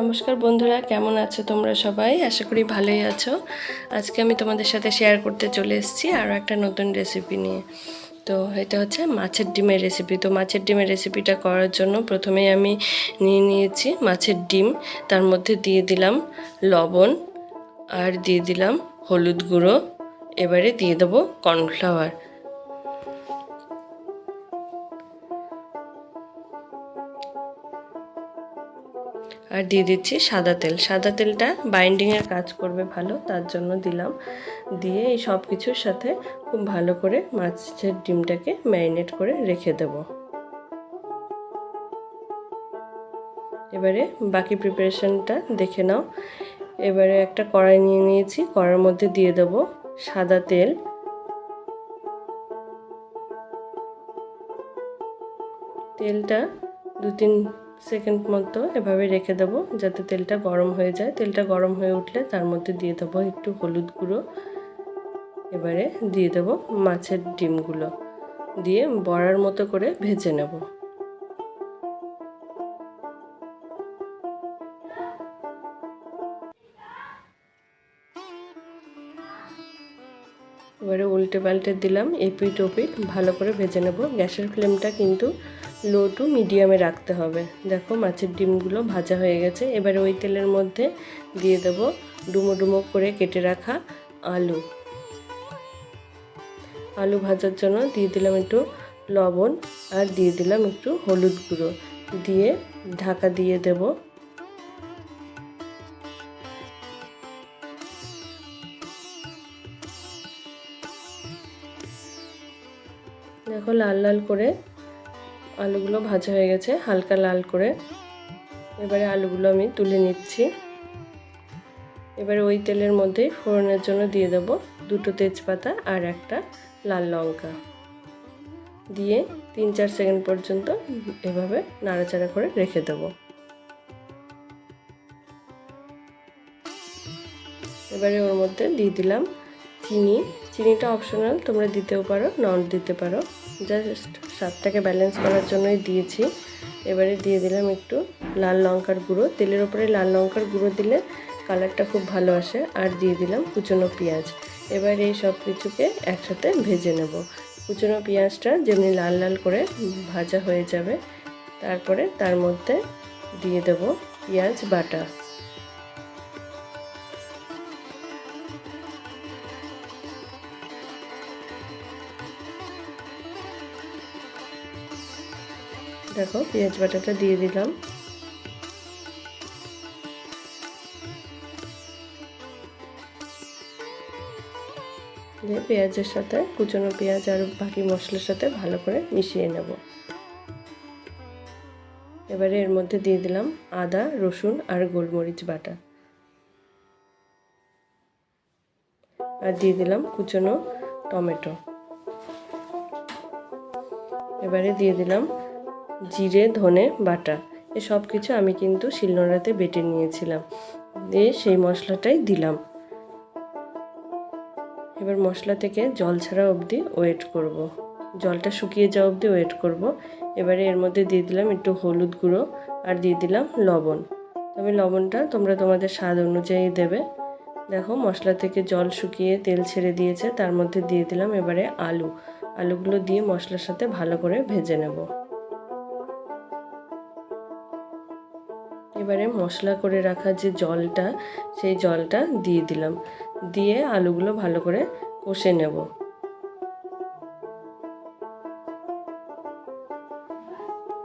নমস্কার বন্ধুরা, কেমন আছো তোমরা সবাই? আশা করি ভালোই আছো। আজকে আমি তোমাদের সাথে শেয়ার করতে চলে এসেছি আরও একটা নতুন রেসিপি নিয়ে। তো এটা হচ্ছে মাছের ডিমের রেসিপি তো মাছের ডিমের রেসিপিটা করার জন্য প্রথমেই আমি নিয়ে নিয়েছি মাছের ডিম। তার মধ্যে দিয়ে দিলাম লবণ আর দিয়ে দিলাম হলুদ গুঁড়ো। এবারে দিয়ে দেবো কর্নফ্লাওয়ার আর দিয়ে দিচ্ছি সাদা তেল। সাদা তেলটা বাইন্ডিংয়ের কাজ করবে ভালো, তার জন্য দিলাম। দিয়ে এই সব কিছুর সাথে খুব ভালো করে মাছের ডিমটাকে ম্যারিনেট করে রেখে দেব। এবারে বাকি প্রিপারেশনটা দেখে নাও। এবারে একটা কড়াই নিয়ে নিয়েছি কড়ার মধ্যে দিয়ে দেব সাদা তেল। তেলটা দু তিন সেকেন্ড মতো এভাবে রেখে দেবো যাতে তেলটা গরম হয়ে যায়। তেলটা গরম হয়ে উঠলে তার মধ্যে দিয়ে দেবো একটু হলুদ গুঁড়ো। এবারে দিয়ে দেবো মাছের ডিমগুলো। দিয়ে বড়ার মতো করে ভেজে নেব। এবারে উল্টে পাল্টে দিলাম এপিট ওপিট ভালো করে ভেজে নেব। গ্যাসের ফ্লেমটা কিন্তু লো টু মিডিয়ামে রাখতে হবে। দেখো মাছের ডিমগুলো ভাজা হয়ে গেছে। এবারে ওই তেলের মধ্যে দিয়ে দেব ডুমো ডুমো করে কেটে রাখা আলু। আলু ভাজার জন্য দিয়ে দিলাম একটু লবণ আর দিয়ে দিলাম একটু হলুদ গুঁড়ো। দিয়ে ঢাকা দিয়ে দেব। দেখো লাল লাল করে আলুগুলো ভাজা হয়ে গেছে, হালকা লাল করে। এবারে আলুগুলো আমি তুলে নিচ্ছি। এবারে ওই তেলের মধ্যেই ফোড়নের জন্য দিয়ে দেবো দুটো তেজপাতা আর একটা লাল লঙ্কা। দিয়ে তিন চার সেকেন্ড পর্যন্ত এভাবে নাড়াচাড়া করে রেখে দেবো। এবারে ওর মধ্যে দিয়ে দিলাম চিনি। চিনিটা অপশনাল, তোমরা দিতেও পারো, নন দিতে পারো। জাস্ট স্বাদটাকে ব্যালেন্স করার জন্যই দিয়েছি। এবারে দিয়ে দিলাম একটু লাল লঙ্কার গুঁড়ো। তেলের ওপরে লাল লঙ্কার গুঁড়ো দিলে কালারটা খুব ভালো আসে। আর দিয়ে দিলাম কুচনো পেঁয়াজ। এবার এই সব কিছুকে একসাথে ভেজে নেব। কুচনো পেঁয়াজটা যেমনি লাল লাল করে ভাজা হয়ে যাবে, তারপরে তার মধ্যে দিয়ে দেব পেঁয়াজ বাটা। দেখো, পেঁয়াজ বাটাটা দিয়ে দিলাম। দিয়ে পেঁয়াজের সাথে কুচনো পেঁয়াজ আর বাকি মশলার সাথে ভালো করে মিশিয়ে নেব। এবারে এর মধ্যে দিয়ে দিলাম আদা, রসুন আর গোলমরিচ বাটা। আর দিয়ে দিলাম কুচনো টমেটো। এবারে দিয়ে দিলাম জিরে, ধনে, বাটা। এ সব কিছু আমি কিন্তু শিলনোড়াতে বেটে নিয়েছিলাম। দিয়ে সেই মশলাটাই দিলাম। এবার মশলা থেকে জল ছাড়া অবধি ওয়েট করব। জলটা শুকিয়ে যাওয়া অবধি ওয়েট করব। এবারে এর মধ্যে দিয়ে দিলাম একটু হলুদ গুঁড়ো আর দিয়ে দিলাম লবণ। তবে লবণটা তোমরা তোমাদের স্বাদ অনুযায়ী দেবে। দেখো মশলা থেকে জল শুকিয়ে তেল ছেড়ে দিয়েছে। তার মধ্যে দিয়ে দিলাম এবারে আলু। আলুগুলো দিয়ে মশলার সাথে ভালো করে ভেজে নেব। এবারে মশলা করে রাখা যে জলটা, সেই জলটা দিয়ে দিলাম। দিয়ে আলুগুলো ভালো করে কষে নেব।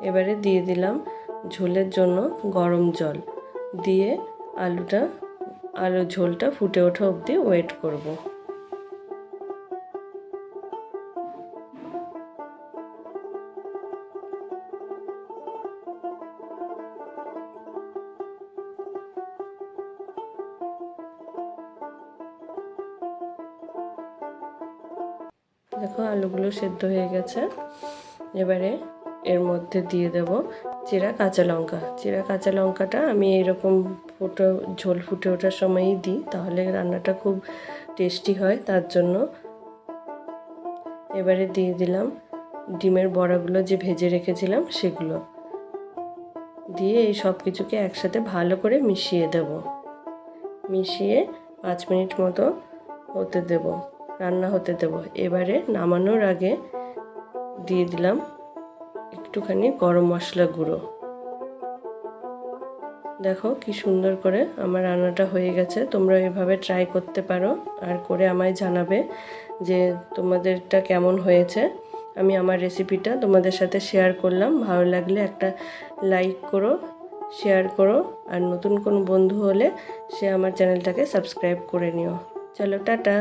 এবারে দিয়ে দিলাম ঝোলের জন্য গরম জল। দিয়ে আলুটা আলু ঝোলটা ফুটে ওঠা অবধি ওয়েট করব। দেখো আলুগুলো সেদ্ধ হয়ে গেছে। এবারে এর মধ্যে দিয়ে দেব চিরা কাঁচা লঙ্কা। চিরা কাঁচা লঙ্কাটা আমি এরকম ফুটো, ঝোল ফুটে ওঠার সময়ই দিই, তাহলে রান্নাটা খুব টেস্টি হয় তার জন্য। এবারে দিয়ে দিলাম ডিমের বড়াগুলো যে ভেজে রেখেছিলাম সেগুলো। দিয়ে এই সব কিছুকে একসাথে ভালো করে মিশিয়ে দেব। মিশিয়ে পাঁচ মিনিট মতো হতে দেব। রান্না হতে দেব। এবারে নামানোর আগে দিয়ে দিলাম একটুখানি গরম মশলা গুঁড়ো। দেখো কি সুন্দর করে আমার রান্নাটা হয়ে গেছে। তোমরা এভাবে ট্রাই করতে পারো আর করে আমায় জানাবে যে তোমাদেরটা কেমন হয়েছে। আমি আমার রেসিপিটা তোমাদের সাথে শেয়ার করলাম। ভালো লাগলে একটা লাইক করো শেয়ার করো আর নতুন কোনো বন্ধু হলে সে আমার চ্যানেলটাকে সাবস্ক্রাইব করে নিও। চলো, টাটা!